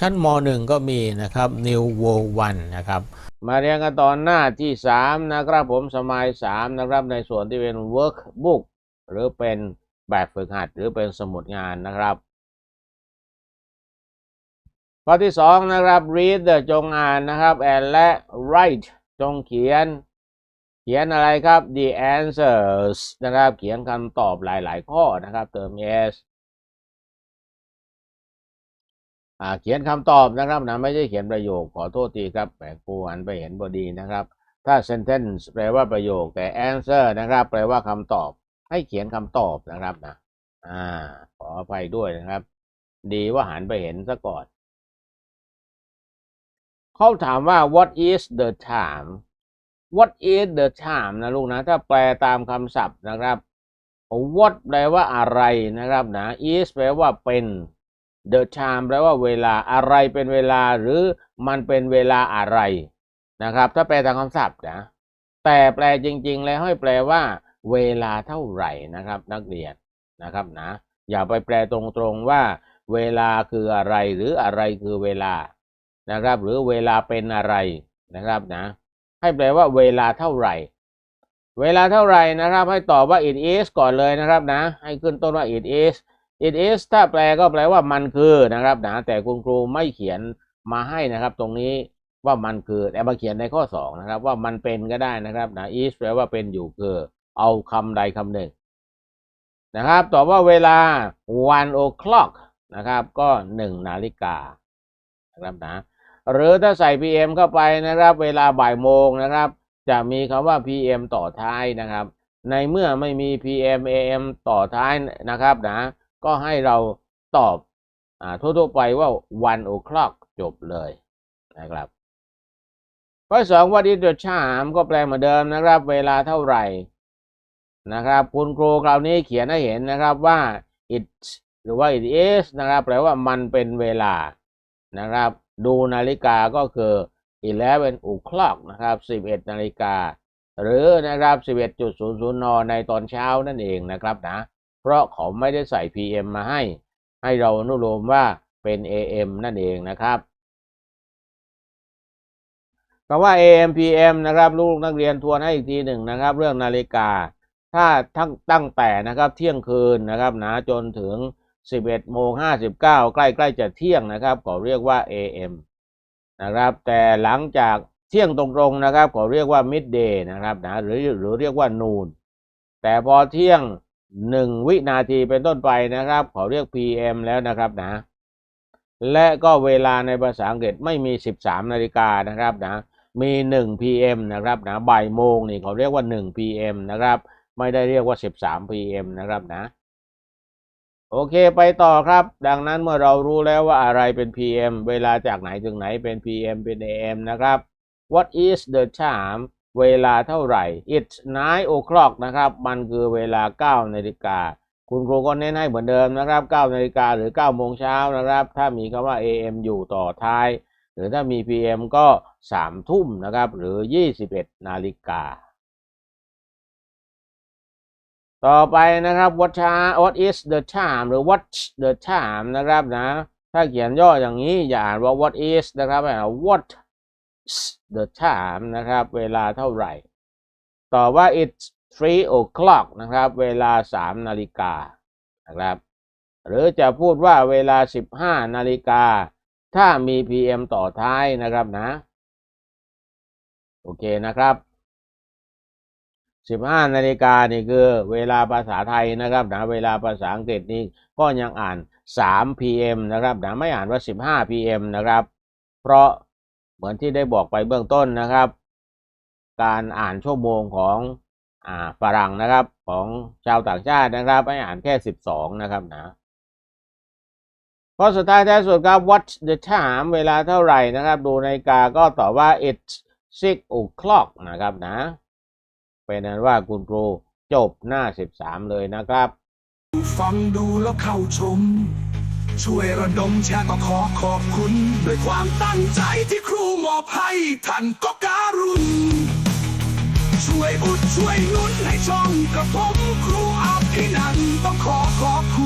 ชั้นม .1 ก็มีนะครับ New World 1 นะครับ มาเรียนกันตอนหน้าที่ 3 นะครับผมสมัย 3 นะครับ ในส่วนที่เป็น workbook หรือเป็นแบบฝึกหัดหรือเป็นสมุดงานนะครับข้อที่ 2 นะครับ read จงอ่านนะครับ and และ write จงเขียน เขียนอะไรครับ the answers นะครับ เขียนคำตอบหลาย ๆ ข้อนะครับ เติม yes เขียนคำตอบนะครับนะไม่ใช่เขียนประโยคขอโทษทีครับแหมครูหันไปเห็นพอดีนะครับ ถ้า sentence แปลว่าประโยคแต่ answer นะครับ แปลว่าคำตอบ ให้เขียนคำตอบนะครับนะอ่าขออภัยด้วยนะครับ ดีว่าหันไปเห็นซะก่อนเขาถามว่า what is the time what is the time นะลูกนะถ้าแปลตามคำศัพท์นะครับ what แปลว่าอะไรนะครับนะ is แปลว่าเป็น the time แปลว่าเวลาอะไรเป็นเวลาหรือมันเป็นเวลาอะไรนะครับ ถ้าแปลตามคำศัพท์นะ แต่แปลจริง ๆ แล้วให้แปลว่า เวลาเท่าไหร่นะครับ นักเรียนนะครับนะ อย่าไปแปลตรงๆว่า เวลาคืออะไร หรืออะไรคือเวลานะครับ หรือเวลาเป็นอะไรนะครับนะ ให้แปลว่าเวลาเท่าไหร่ เวลาเท่าไหร่นะครับ ให้ตอบว่า it is ก่อนเลยนะครับนะ ให้ขึ้นต้นว่า it is it is ถ้าแปลก็แปลว่ามันคือนะครับนะแต่คุณครูไม่เขียนมาให้นะครับ ตรงนี้ว่ามันคือแต่มาเขียนในข้อสองนะครับ ว่ามันเป็นก็ได้นะครับนะ is แปลว่าเป็นอยู่คือ เอาคำใดคำหนึ่งนะครับตอบว่าเวลา one o'clock นะครับ ก็หนึ่งนาฬิกานะครับนะหรือถ้าใส่ PM เข้าไปนะครับ เวลาบ่ายโมงนะครับ จะมีคำว่า PM ต่อท้ายนะครับ ในเมื่อไม่มี PM AM ต่อท้ายนะครับนะ ก็ให้เราตอบอ่าทั่วๆไปว่า one o'clock จบเลยนะครับข้อสอง what is the time ก็แปลเหมือนเดิมนะครับ เวลาเท่าไหร่นะครับ คุณครูคราวนี้เขียนให้เห็นนะครับว่า it หรือว่า it is นะครับ แปลว่ามันเป็นเวลานะครับ ดูนาฬิกาก็คือ 11 o'clock นะครับ 11 นาฬิกา หรือนะครับ 11.00 น ในตอนเช้านั่นเองนะครับนะ เพราะเขาไม่ได้ใส่ PM มาให้ ให้เราอนุโลมว่าเป็น AM นั่นเองนะครับคำว่า AM PM นะครับ ลูกนักเรียนทวนให้อีกทีหนึ่งนะครับ เรื่องนาฬิกา ถ้าทั้งตั้งแต่นะครับเที่ยงคืนนะครับนะจนถึง 11โมง59 ใกล้ๆจะเที่ยงนะครับก็เรียกว่า AM นะครับ แต่หลังจากเที่ยงตรงๆนะครับก็เรียกว่า midday นะครับนะหรือหรือเรียกว่า noon แต่พอเที่ยง 1วินาทีเป็นต้นไปนะครับ เขาเรียก PM แล้วนะครับนะ และก็เวลาในภาษาอังกฤษไม่มี 13 นาฬิกานะครับนะ มี 1 PM นะครับนะบ่ายโมงนี่เขาเรียกว่า 1 PM นะครับ ไม่ได้เรียกว่า 13 PM นะครับนะ โอเคไปต่อครับ ดังนั้นเมื่อเรารู้แล้วว่าอะไรเป็น PM เวลาจากไหนถึงไหนเป็น PM เป็น AM นะครับ What is the time เวลาเท่าไหร่ It's nine o'clock นะครับ มันคือเวลา9นาฬิกา คุณครูก็เน้นให้เหมือนเดิมนะครับ9นาฬิกาหรือ9โมงเช้านะครับ ถ้ามีคำว่า AM อยู่ต่อท้าย หรือถ้ามี PM ก็3ทุ่มนะครับ หรือ 21 นาฬิกา ต่อไปนะครับ what time what is the time หรือ what's the time นะครับนะ ถ้าเขียนย่ออย่างนี้อย่าอ่านว่า what is นะครับอ่าน what the time นะครับ เวลาเท่าไหร่ ต่อว่า it's three o'clock นะครับ เวลา3นาฬิกานะครับ หรือจะพูดว่าเวลา15นาฬิกา ถ้ามี PM ต่อท้ายนะครับนะ โอเคนะครับ15นาฬิกานี่คือเวลาภาษาไทยนะครับนะเวลาภาษาอังกฤษนี่ก็ยังอ่าน3 PM นะครับนะไม่อ่านว่า15 PM นะครับ เพราะ เหมือนที่ได้บอกไปเบื้องต้นนะครับ การอ่านชั่วโมงของอ่าฝรั่งนะครับของชาวต่างชาตินะครับ ให้อ่านแค่12นะครับนะข้อสุดท้ายท้ายสุดครับ what the time เวลาเท่าไหร่นะครับ ดูนาฬิกาก็ตอบว่า it's six o'clock นะครับนะเป็นนั้นว่าคุณครูจบหน้า 13 เลยนะครับ ฟังดูแล้วเข้าชม ช่วยระดมแชร์ก็ขอขอบคุณ ด้วยความตั้งใจที่ครูมอบให้ท่านก็การุณ ช่วยอุดช่วยนุนให้ช่องกระผมครูอาภินันต้องขอขอบคุณ